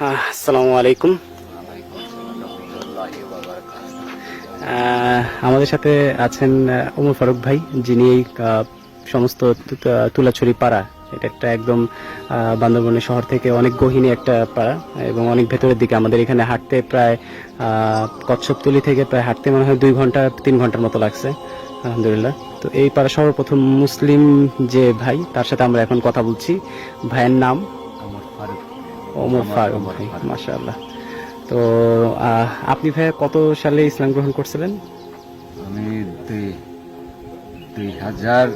আসসালামু আলাইকুম। আমাদের সাথে আছেন ওমর ফারুক ভাই, যিনি এই সমস্ত তুলাছড়ি পাড়া, এটা একটা একদম বান্দরবনের শহর থেকে অনেক গহীনে একটা পাড়া এবং অনেক ভেতরের দিকে আমাদের এখানে হাঁটতে প্রায় কচ্ছপতলি থেকে প্রায় হাঁটতে মনে হয় দুই ঘণ্টা, তিন ঘণ্টার মতো লাগছে, আলহামদুলিল্লাহ। তো এই পাড়া সর্বপ্রথম মুসলিম যে ভাই, তার সাথে আমরা এখন কথা বলছি। ভাইয়ের নাম ওমর ফারুক ভাই মাশাআল্লাহ। তো আপনি ভাই কত সালে ইসলাম গ্রহণ করছিলেন? আমি দুই দুই হাজার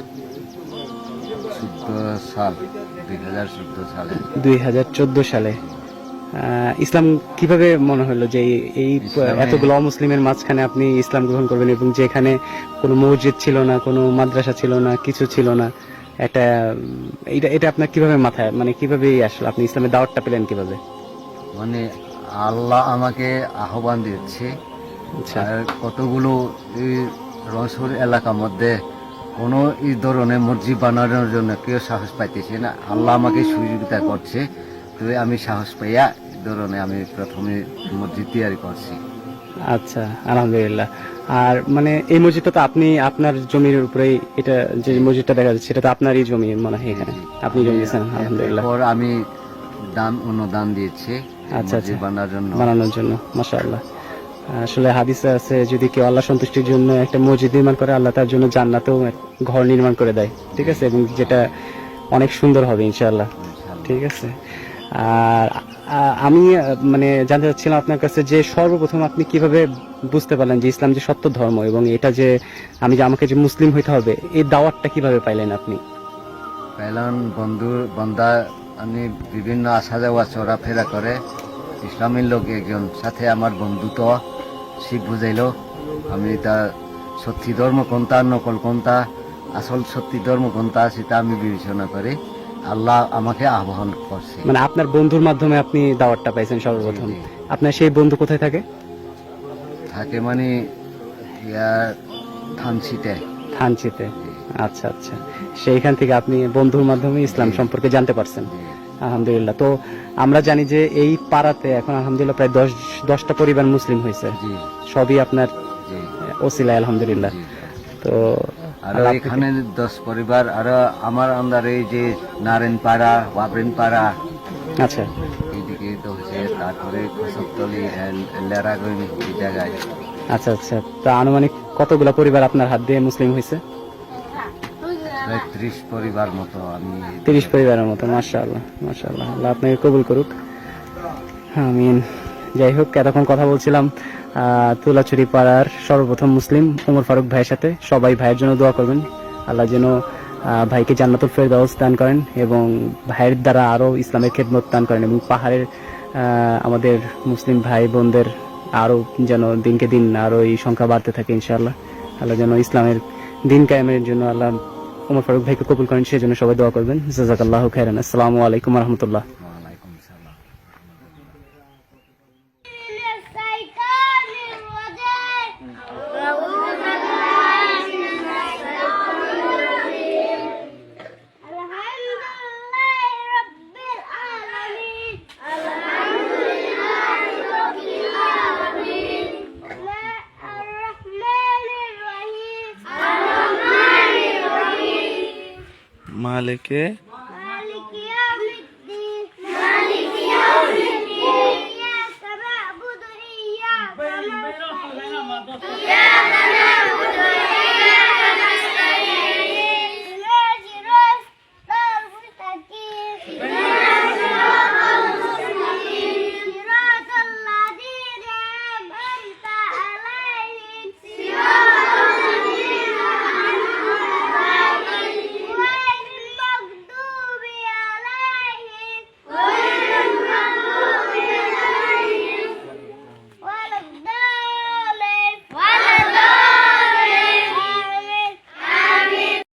চোদ্দ সাল দুই হাজার চোদ্দ সালে। দুই হাজার চোদ্দ সালে। আহ, ইসলাম কীভাবে মনে হলো যে এই- এই এতগুলো অমুসলিমের মাঝখানে আপনি ইসলাম গ্রহণ করবেন এবং যেখানে কোনো মসজিদ ছিল না কোনো মাদ্রাসা ছিল না কিছু ছিল না এটা এটা এটা আপনার কীভাবে মাথায় মানে কীভাবে আসলে? আপনি ইসলামের দাওয়াতটা পেলেন কীভাবে? মানে আল্লাহ আমাকে আহ্বান দিচ্ছে আর কতগুলো এই রসুর এলাকার মধ্যে কোনো এই ধরনের মসজিদ বানানোর জন্য কেউ সাহস পাইতেছে না। আল্লাহ আমাকে সুযোগিতা করছে। তো আমি সাহস পাইয়া এই ধরনের আমি প্রথমে মসজিদ তৈরি করছি। আচ্ছা আলহামদুলিল্লাহ। আর মানে এই মসজিদটা তো আপনি আপনার জমির উপরেই এটা যে মসজিদটা দেখা যাচ্ছে সেটা তো আপনারই জমি মনে হয় এখানে। আপনি জমি দিয়েছেন আলহামদুলিল্লাহ। এরপর আমি দান অনুদান দিয়েছি আচ্ছা, আচ্ছা। বানানোর জন্য। বানানোর জন্য মাশাআল্লাহ। আসলে হাদিসে আছে যদি কেউ আল্লাহ সন্তুষ্টির জন্য একটা মসজিদ নির্মাণ করে আল্লাহ তার জন্য জান্নাতেও ঘর নির্মাণ করে দেয়। ঠিক আছে? এবং যেটা অনেক সুন্দর হবে ইনশাআল্লাহ। ঠিক আছে? আর আমি মানে জানতে চাচ্ছিলাম আপনার কাছে যে সর্বপ্রথম আপনি কীভাবে বুঝতে পারলেন যে ইসলাম যে সত্য ধর্ম এবং এটা যে আমি যে আমাকে যে মুসলিম হইতে হবে, এই দাওয়াতটা কীভাবে পাইলেন আপনি? পেলান বন্ধু বন্ধা আমি বিভিন্ন আসা যাওয়া চলাফেরা করে ইসলামের লোক একজন, সাথে আমার বন্ধুত্ব শিখ বুঝাইল, আমি তা সত্যি ধর্ম কোনটা, নকল কোনটা, আসল সত্যি ধর্ম কোনটা, সেটা আমি বিবেচনা করে। আল্লাহ আমাকে আহ্বান করছে। মানে আপনার বন্ধুর মাধ্যমে আপনি দাওয়াতটা পাইছেন সর্বপ্রথম। আপনার সেই বন্ধু কোথায় থাকে? থাকে মানে থানসিতে থানচিতে। আচ্ছা আচ্ছা। সেইখান থেকে আপনি বন্ধুর মাধ্যমে ইসলাম সম্পর্কে জানতে পারছেন। আলহামদুলিল্লাহ। তো আমরা জানি যে এই পাড়াতে এখন আলহামদুলিল্লাহ প্রায় দশ দশটা পরিবার মুসলিম হয়েছে। সবই আপনার ওসিলা আলহামদুলিল্লাহ। তো আর এখানে দশ পরিবার আর আমার আন্দারে যে নারায়ণ পাড়া ওয়াবরিন পাড়া আচ্ছা। এইদিকে তো হচ্ছে তারপরে খসবতলি লেরাগঞ্জ এই জায়গায়। আচ্ছা আচ্ছা। তা আনুমানিক কতগুলা পরিবার আপনার হাত দিয়ে মুসলিম হয়েছে প্রায় ত্রিশ পরিবার মতো আমি তিরিশ পরিবারের মতো মাশাআল্লাহ মাশাআল্লাহ। আল্লাহ আপনাকে কবুল করুক। আমিন। যাই হোক, এতক্ষণ কথা বলছিলাম তুলাছড়ি পাড়ার সর্বপ্রথম মুসলিম ওমর ফারুক ভাইয়ের সাথে। সবাই ভাইয়ের জন্য দোয়া করবেন। আল্লাহ যেন ভাইকে জান্নাতুল ফেরদাউস দান করেন এবং ভাইয়ের দ্বারা আরও ইসলামের খেদমত দান করেন এবং পাহাড়ের আমাদের মুসলিম ভাই বোনদের আরও যেন দিনকে দিন আরও এই সংখ্যা বাড়তে থাকে ইনশাআল্লাহ। আল্লাহ যেন ইসলামের দিন কায়েমের জন্য আল্লাহ ওমর ফারুক ভাইকে কবুল করেন, সেজন্য সবাই দোয়া করবেন। জাজাকাল্লাহ খাইরান আসসালামু আলাইকুম রহমতুল্লাহ। মালিকে Yeah.